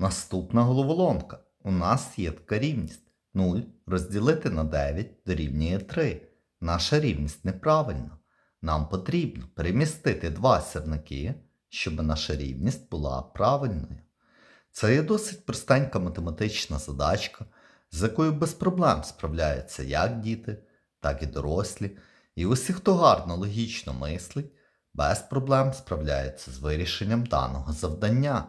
Наступна головоломка. У нас є така рівність. 0 розділити на 9 дорівнює 3. Наша рівність неправильна. Нам потрібно перемістити два сірники, щоб наша рівність була правильною. Це є досить простенька математична задачка, з якою без проблем справляються як діти, так і дорослі. І усі, хто гарно логічно мислить, без проблем справляється з вирішенням даного завдання.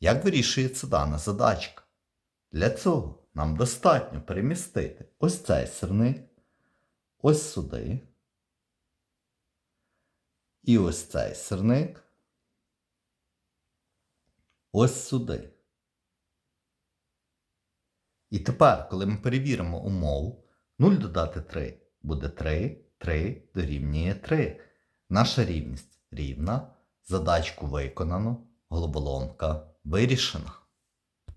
Як вирішується дана задачка? Для цього нам достатньо перемістити ось цей сирник, ось сюди. І ось цей сирник. Ось сюди. І тепер, коли ми перевіримо умову, 0 додати 3 буде 3, 3 дорівнює 3. Наша рівність рівна. Задачку виконано, головоломка вирішена.